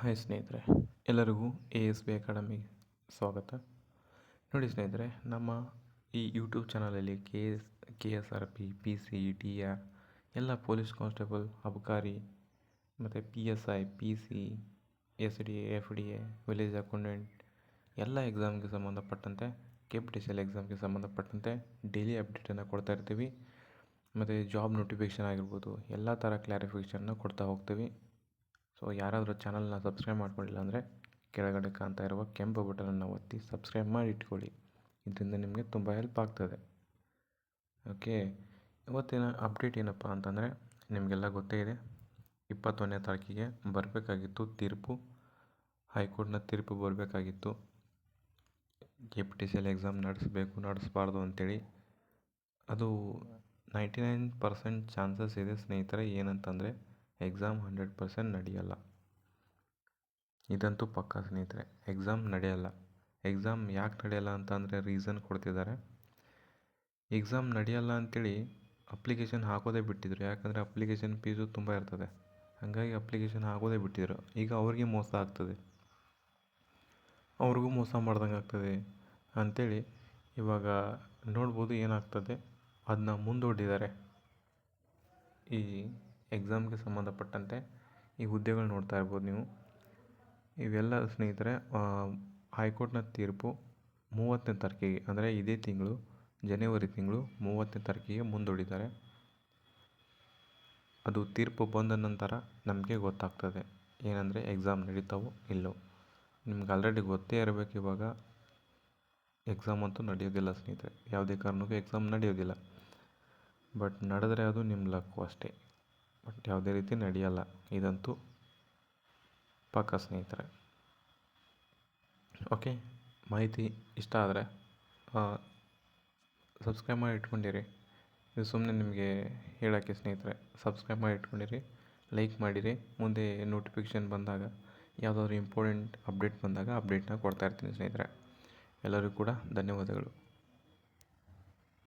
Hi ಸ್ನೇಹಿತರೆ, ಎಲ್ಲರಿಗೂ A S B academy ಸ್ವಾಗತ. ನೋಡಿ ಸ್ನೇಹಿತರೆ, ನಮ್ಮ ಈ ಯೂಟ್ಯೂಬ್ ಚಾನಲಲ್ಲಿ K S K S R P P C T R ಎಲ್ಲ ಪೊಲೀಸ್ ಕಾನ್ಸ್ಟೇಬಲ್ ಅಬಕಾರಿ, ಮತ್ತು P S I P C S D A F D A village accountant ಎಲ್ಲ ಎಕ್ಸಾಮ್ಗೆ ಸಂಬಂಧಪಟ್ಟಂತೆ K P T C L ಎಕ್ಸಾಮ್ಗೆ ಸಂಬಂಧಪಟ್ಟಂತೆ daily ಅಪ್ಡೇಟನ್ನು ಕೊಡ್ತಾ ಇರ್ತೀವಿ. ಮತ್ತು ಜಾಬ್ ನೋಟಿಫಿಕೇಷನ್ ಆಗಿರ್ಬೋದು, ಎಲ್ಲ ಥರ ಕ್ಲಾರಿಫಿಕೇಷನ್ನ ಕೊಡ್ತಾ ಹೋಗ್ತೀವಿ. ಸೊ ಯಾರಾದರೂ ಚಾನಲ್ನ ಸಬ್ಸ್ಕ್ರೈಬ್ ಮಾಡ್ಕೊಂಡಿಲ್ಲ ಅಂದರೆ ಕೆಳಗಡೆ ಕಾಣ್ತಾ ಇರುವ ಕೆಂಪು ಬಟನನ್ನು ಒತ್ತಿ ಸಬ್ಸ್ಕ್ರೈಬ್ ಮಾಡಿ ಇಟ್ಕೊಳ್ಳಿ. ಇದರಿಂದ ನಿಮಗೆ ತುಂಬ ಹೆಲ್ಪ್ ಆಗ್ತದೆ. ಓಕೆ ಇವತ್ತಿನ ಅಪ್ಡೇಟ್ ಏನಪ್ಪ ಅಂತಂದರೆ ನಿಮಗೆಲ್ಲ ಗೊತ್ತೇ ಇದೆ. ಇಪ್ಪತ್ತೊಂದನೇ ತಾರೀಕಿಗೆ ಬರಬೇಕಾಗಿತ್ತು ತೀರ್ಪು. ಹೈಕೋರ್ಟ್ನ ತೀರ್ಪು ಬರಬೇಕಾಗಿತ್ತು. K P T C L exam ನಡೆಸಬೇಕು, ನಡೆಸಬಾರ್ದು ಅಂತೇಳಿ. ಅದು ನೈಂಟಿ ನೈನ್ ಪರ್ಸೆಂಟ್ ಚಾನ್ಸಸ್ ಇದೆ ಸ್ನೇಹಿತರೆ ಏನಂತಂದರೆ ಎಕ್ಸಾಮ್ ಹಂಡ್ರೆಡ್ ಪರ್ಸೆಂಟ್ ನಡೆಯಲ್ಲ. ಇದಂತೂ ಪಕ್ಕಾ ಸ್ನೇಹಿತರೆ ಎಕ್ಸಾಮ್ ನಡೆಯಲ್ಲ. ಎಕ್ಸಾಮ್ ಯಾಕೆ ನಡೆಯಲ್ಲ ಅಂತ ಅಂದರೆ ರೀಸನ್ ಕೊಡ್ತಿದ್ದಾರೆ ಎಕ್ಸಾಮ್ ನಡೆಯಲ್ಲ ಅಂಥೇಳಿ ಅಪ್ಲಿಕೇಶನ್ ಹಾಕೋದೇ ಬಿಟ್ಟಿದ್ರು. ಯಾಕಂದರೆ ಅಪ್ಲಿಕೇಶನ್ ಫೀಸು ತುಂಬ ಇರ್ತದೆ. ಹಾಗಾಗಿ ಅಪ್ಲಿಕೇಶನ್ ಹಾಕೋದೇ ಬಿಟ್ಟಿದ್ರು. ಈಗ ಅವ್ರಿಗೆ ಮೋಸ ಆಗ್ತದೆ. ಅವ್ರಿಗೂ ಮೋಸ ಮಾಡ್ದಂಗೆ ಆಗ್ತದೆ ಅಂಥೇಳಿ ಇವಾಗ ನೋಡ್ಬೋದು ಏನಾಗ್ತದೆ. ಅದನ್ನ ಮುಂದೂಡಿದ್ದಾರೆ. ಈ ಎಕ್ಸಾಮ್ಗೆ ಸಂಬಂಧಪಟ್ಟಂತೆ ಈ ಹುದ್ದೆಗಳು ನೋಡ್ತಾ ಇರ್ಬೋದು ನೀವು. ಇವೆಲ್ಲ ಸ್ನೇಹಿತರೆ ಹೈಕೋರ್ಟ್ನ ತೀರ್ಪು ಮೂವತ್ತನೇ ತಾರೀಕಿಗೆ, ಅಂದರೆ ಇದೇ ತಿಂಗಳು, ಜನವರಿ ತಿಂಗಳು ಮೂವತ್ತನೇ ತಾರೀಕಿಗೆ ಮುಂದೂಡಿದ್ದಾರೆ. ಅದು ತೀರ್ಪು ಬಂದ ನಂತರ ನಮಗೆ ಗೊತ್ತಾಗ್ತದೆ ಏನಂದರೆ ಎಕ್ಸಾಮ್ ನಡೀತಾವೋ ಇಲ್ಲೋ ನಿಮ್ಗೆ ಆಲ್ರೆಡಿ ಗೊತ್ತೇ ಇರಬೇಕು ಇವಾಗ. ಎಕ್ಸಾಮ್ ಅಂತೂ ನಡೆಯೋದಿಲ್ಲ ಸ್ನೇಹಿತರೆ, ಯಾವುದೇ ಕಾರಣಕ್ಕೂ ಎಕ್ಸಾಮ್ ನಡೆಯೋದಿಲ್ಲ. ಬಟ್ ನಡೆದ್ರೆ ಅದು ನಿಮ್ಮ ಲಕ್ಕು ಅಷ್ಟೇ. ಬಟ್ ಯಾವುದೇ ರೀತಿ ನಡೆಯಲ್ಲ. ಇದಂತೂ ಪಕ್ಕ ಸ್ನೇಹಿತರೆ. ಓಕೆ, ಮಾಹಿತಿ ಇಷ್ಟ ಆದರೆ ಸಬ್ಸ್ಕ್ರೈಬ್ ಮಾಡಿ ಇಟ್ಕೊಂಡಿರಿ. ಇದು ಸುಮ್ಮನೆ ನಿಮಗೆ ಹೇಳೋಕ್ಕೆ ಸ್ನೇಹಿತರೆ, ಸಬ್ಸ್ಕ್ರೈಬ್ ಮಾಡಿ ಇಟ್ಕೊಂಡಿರಿ, ಲೈಕ್ ಮಾಡಿರಿ. ಮುಂದೆ ನೋಟಿಫಿಕೇಷನ್ ಬಂದಾಗ, ಯಾವುದಾದ್ರು ಇಂಪಾರ್ಟೆಂಟ್ ಅಪ್ಡೇಟ್ ಬಂದಾಗ ಅಪ್ಡೇಟ್ನ ಕೊಡ್ತಾ ಇರ್ತೀನಿ ಸ್ನೇಹಿತರೆ. ಎಲ್ಲರಿಗೂ ಕೂಡ ಧನ್ಯವಾದಗಳು.